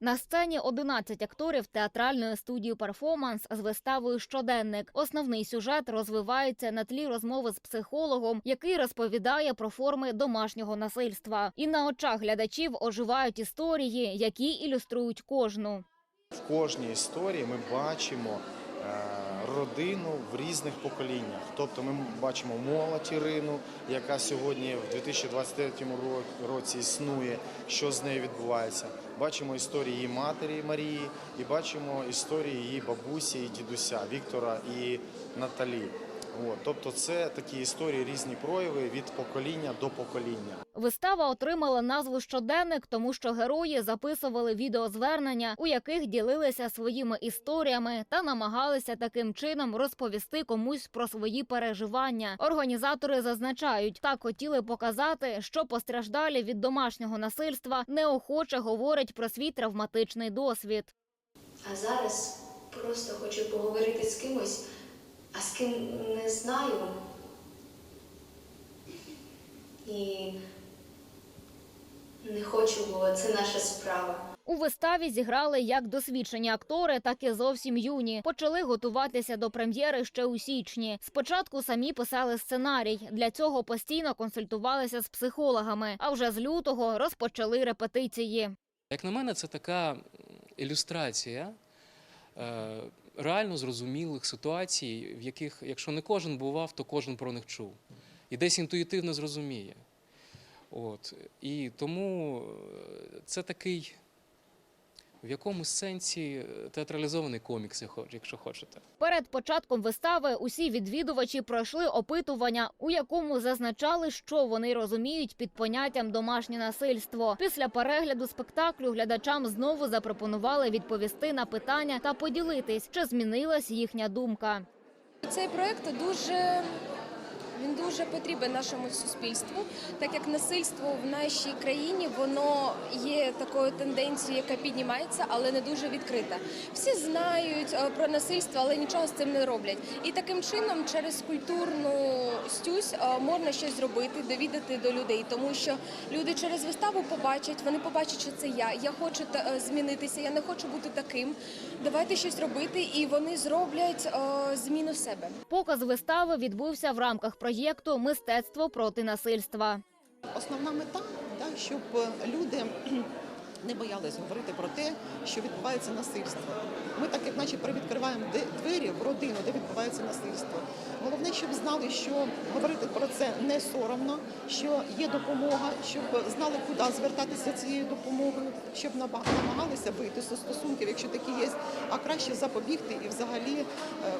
На сцені 11 акторів театральної студії перформанс з виставою Щоденник. Основний сюжет розвивається на тлі розмови з психологом, який розповідає про форми домашнього насильства. І на очах глядачів оживають історії, які ілюструють кожну. В кожній історії ми бачимо е, родину в різних поколіннях. Тобто ми бачимо молодь Ірину, яка сьогодні в 2023 ро- році існує, що з нею відбувається. Бачимо історії її матері Марії, і бачимо історії її бабусі і дідуся Віктора і Наталі. От, тобто, це такі історії, різні прояви від покоління до покоління. Вистава отримала назву Щоденник, тому що герої записували відеозвернення, у яких ділилися своїми історіями та намагалися таким чином розповісти комусь про свої переживання. Організатори зазначають, так хотіли показати, що постраждалі від домашнього насильства неохоче говорять про свій травматичний досвід. А зараз просто хочу поговорити з кимось, а з ким не знаю. І не хочу, бо це наша справа. У виставі зіграли як досвідчені актори, так і зовсім юні. Почали готуватися до прем'єри ще у січні. Спочатку самі писали сценарій. Для цього постійно консультувалися з психологами. А вже з лютого розпочали репетиції. Як на мене, це така ілюстрація е, реально зрозумілих ситуацій, в яких, якщо не кожен бував, то кожен про них чув. І десь інтуїтивно зрозуміє. От. І тому е, це такий в якомусь сенсі е, театралізований комікс, якщо хочете. Перед початком вистави усі відвідувачі пройшли опитування, у якому зазначали, що вони розуміють під поняттям домашнє насильство. Після перегляду спектаклю глядачам знову запропонували відповісти на питання та поділитись, чи змінилась їхня думка. Цей проект дуже він дуже потрібен нашому суспільству, так як насильство в нашій країні воно є такою тенденцією, яка піднімається, але не дуже відкрита. Всі знають е, про насильство, але нічого з цим не роблять. І таким чином, через культурну стюсь е, можна щось зробити, довідати до людей, тому що люди через виставу побачать, вони побачать, що це я. Я хочу е, змінитися, я не хочу бути таким. Давайте щось робити, і вони зроблять зміну себе. Показ вистави відбувся в рамках проєкту Мистецтво проти насильства. Основна мета, щоб люди не боялись говорити про те, що відбувається насильство. Ми так як наче привідкриваємо двері в родину, де відбувається насильство. Головне, щоб знали, що говорити про це не соромно, що є допомога, щоб знали, куди звертатися цією допомогою, щоб намагалися вийти з стосунків, якщо такі є, а краще запобігти і взагалі е,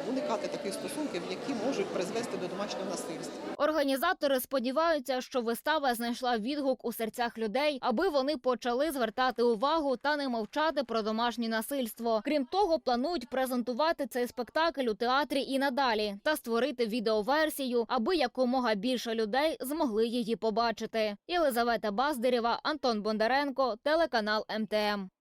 уникати таких стосунків, які можуть призвести до домашнього насильства. Організатори сподіваються, що вистава знайшла відгук у серцях людей, аби вони почали звертати увагу та не мовчати про домашнє насильство. Крім того, планують презентувати цей спектакль у театрі і надалі та створити відеоверсію, аби якомога більше людей змогли її побачити. Єлизавета Баздирєва, Антон Бондаренко, телеканал МТМ.